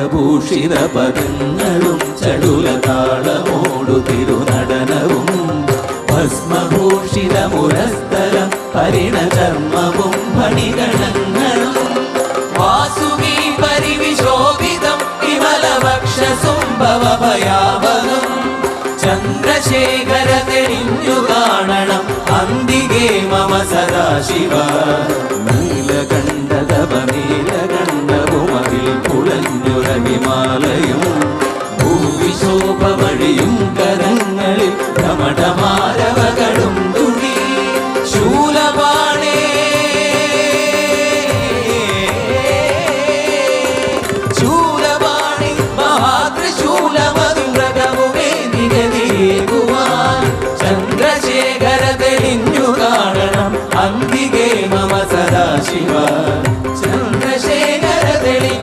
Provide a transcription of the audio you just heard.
ത്രിവർഗഭൂഷിത പദങ്ങളും ചടുല താളമോടു തിരുനടനവും. ഭസ്മഭൂഷിത മുരസ്ഥലം പരിണചർമ്മവും ഫണിഗണങ്ങളും വാസുകി പരിവിശോഭിതം വിമലവക്ഷസുംഭവഭയാവകം ചന്ദ്രശേഖര തെളിഞ്ഞു കാണണം അന്തികേ മമ സദാശിവ. നീലകണ്ഠതപ നീലകണ്ഠവുമതിൽ പുളഞ്ഞുറഹിമാലയും ഭൂവിശോഭ വഴിയും കരങ്ങളിൽ ധമഠമാരവകളും തുണി ശൂലപാണേ. ശൂലപാണി മഹാത്രിശൂലമധുരകവുമേ നിഗതിയേകുവാൻ ചന്ദ്രശേഖര തെളിഞ്ഞു കാണണം അന്തികേ മമ സദാശിവ